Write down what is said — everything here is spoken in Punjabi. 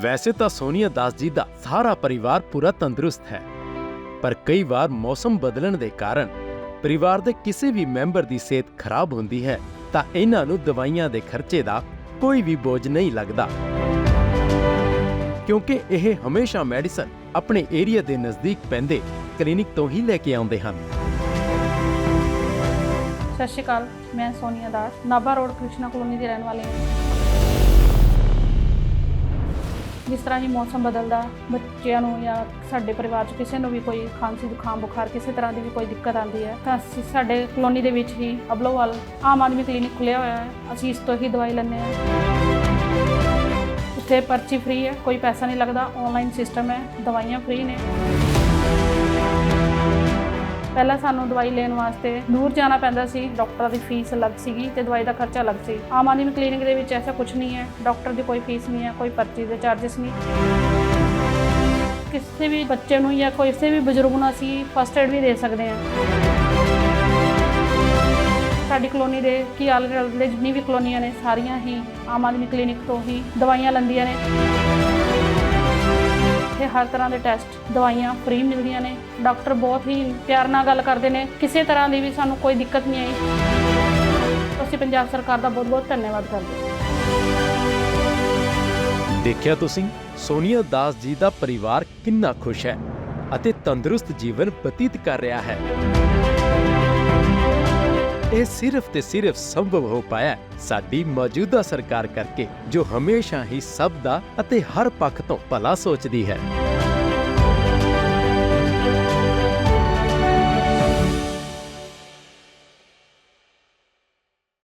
ਵੈਸੇ ਤਾਂ ਸੋਨੀਆ ਦਾਸ ਜੀ ਦਾ ਸਾਰਾ ਪਰਿਵਾਰ ਪੂਰਾ ਤੰਦਰੁਸਤ ਹੈ ਪਰ ਕਈ ਵਾਰ ਮੌਸਮ ਬਦਲਣ ਦੇ ਕਾਰਨ ਪਰਿਵਾਰ ਦੇ ਕਿਸੇ ਵੀ ਮੈਂਬਰ ਦੀ ਸਿਹਤ ਖਰਾਬ ਹੁੰਦੀ ਹੈ ਤਾਂ ਇਹਨਾਂ ਨੂੰ ਦਵਾਈਆਂ ਦੇ ਖਰਚੇ ਦਾ ਕੋਈ ਵੀ ਬੋਝ ਨਹੀਂ ਲੱਗਦਾ ਕਿਉਂਕਿ ਇਹ ਹਮੇਸ਼ਾ ਮੈਡੀਸਨ ਆਪਣੇ ਏਰੀਆ ਦੇ ਨਜ਼ਦੀਕ ਪੈਂਦੇ ਕਲੀਨਿਕ ਤੋਂ ਹੀ ਲੈ ਕੇ ਆਉਂਦੇ ਹਨ ਸਤਿ ਸ਼੍ਰੀ ਅਕਾਲ ਮੈਂ ਸੋਨੀਆ ਦਾਸ ਨਾਭਾ ਰੋਡ ਕ੍ਰਿਸ਼ਨਾ ਕਲੋਨੀ ਦੀ ਰਹਿਣ ਵਾਲੀ ਹਾਂ ਜਿਸ ਤਰ੍ਹਾਂ ਹੀ ਮੌਸਮ ਬਦਲਦਾ, ਬੱਚਿਆਂ ਨੂੰ ਜਾਂ ਸਾਡੇ ਪਰਿਵਾਰ 'ਚ ਕਿਸੇ ਨੂੰ ਵੀ ਕੋਈ ਖਾਂਸੀ, ਜ਼ੁਕਾਮ, ਬੁਖਾਰ ਕਿਸੇ ਤਰ੍ਹਾਂ ਦੀ ਵੀ ਕੋਈ ਦਿੱਕਤ ਆਉਂਦੀ ਹੈ, ਤਾਂ ਅਸੀਂ ਸਾਡੇ ਕਲੋਨੀ ਦੇ ਵਿੱਚ ਹੀ ਅਬਲੋਵਾਲ ਆਮ ਆਦਮੀ ਕਲੀਨਿਕ ਖੁੱਲਿਆ ਹੋਇਆ ਹੈ। ਅਸੀਂ ਇਸ ਤੋਂ ਹੀ ਦਵਾਈ ਲੈਂਦੇ ਹਾਂ। ਉੱਥੇ ਪਰਚੀ ਫ੍ਰੀ ਹੈ, ਕੋਈ ਪੈਸਾ ਨਹੀਂ ਲੱਗਦਾ ਆਨਲਾਈਨ ਸਿਸਟਮ ਹੈ, ਦਵਾਈਆਂ ਫ੍ਰੀ ਨੇ। ਪਹਿਲਾਂ ਸਾਨੂੰ ਦਵਾਈ ਲੈਣ ਵਾਸਤੇ ਦੂਰ ਜਾਣਾ ਪੈਂਦਾ ਸੀ, ਡਾਕਟਰ ਦੀ ਫੀਸ ਅਲੱਗ ਸੀਗੀ ਤੇ ਦਵਾਈ ਦਾ ਖਰਚਾ ਅਲੱਗ ਸੀ। ਆਮ ਆਦਮੀ ਕਲੀਨਿਕ ਦੇ ਵਿੱਚ ਐਸਾ ਕੁਝ ਨਹੀਂ ਹੈ, ਡਾਕਟਰ ਦੀ ਕੋਈ ਫੀਸ ਨਹੀਂ ਹੈ, ਕੋਈ ਪਰਚੀ ਦੇ ਚਾਰजेस ਨਹੀਂ। ਕਿਸੇ ਵੀ ਬੱਚੇ ਨੂੰ ਜਾਂ ਕੋਈ ਕਿਸੇ ਵੀ ਬਜ਼ੁਰਗ ਨੂੰ ਅਸੀਂ ਫਸਟ ਏਡ ਵੀ ਦੇ ਸਕਦੇ ਹਾਂ। ਸਾਡੀ ਕਲੋਨੀ ਦੇ ਕੀ ਆਲੇ ਦੁਆਲੇ ਜਿੰਨੀ ਵੀ ਕਲੋਨੀਆਂ ਨੇ, ਸਾਰੀਆਂ ਹੀ ਆਮ ਆਦਮੀ ਕਲੀਨਿਕ ਤੋਂ ਹੀ ਦਵਾਈਆਂ ਲੈਂਦੀਆਂ ਨੇ। ਹਰ ਤਰ੍ਹਾਂ ਦੇ ਟੈਸਟ ਦਵਾਈਆਂ ਫ੍ਰੀ ਮਿਲਦੀਆਂ ਨੇ। ਡਾਕਟਰ ਬਹੁਤ ਹੀ ਪਿਆਰ ਨਾਲ ਗੱਲ ਕਰਦੇ ਨੇ। ਕਿਸੇ ਤਰ੍ਹਾਂ ਦੀ ਵੀ ਸਾਨੂੰ ਕੋਈ ਦਿੱਕਤ ਨਹੀਂ ਆਈ। ਅਸੀਂ ਪੰਜਾਬ ਸਰਕਾਰ ਦਾ ਬਹੁਤ-ਬਹੁਤ ਧੰਨਵਾਦ ਕਰਦੇ ਹਾਂ। ਦੇਖਿਆ ਤੁਸੀਂ? ਸੋਨੀਆ ਦਾਸ ਜੀ ਦਾ ਪਰਿਵਾਰ ਕਿੰਨਾ ਖੁਸ਼ ਹੈ ਅਤੇ ਤੰਦਰੁਸਤ ਜੀਵਨ ਬਤੀਤ ਕਰ ਰਿਹਾ ਹੈ। ਇਹ ਸਿਰਫ ਤੇ ਸਿਰਫ ਸੰਭਵ ਹੋ ਪਾਇਆ ਸਾਡੀ ਮੌਜੂਦਾ ਸਰਕਾਰ ਕਰਕੇ, ਜੋ ਹਮੇਸ਼ਾ ਹੀ ਸਭ ਦਾ ਅਤੇ ਹਰ ਪੱਖ ਤੋਂ ਭਲਾ ਸੋਚਦੀ ਹੈ।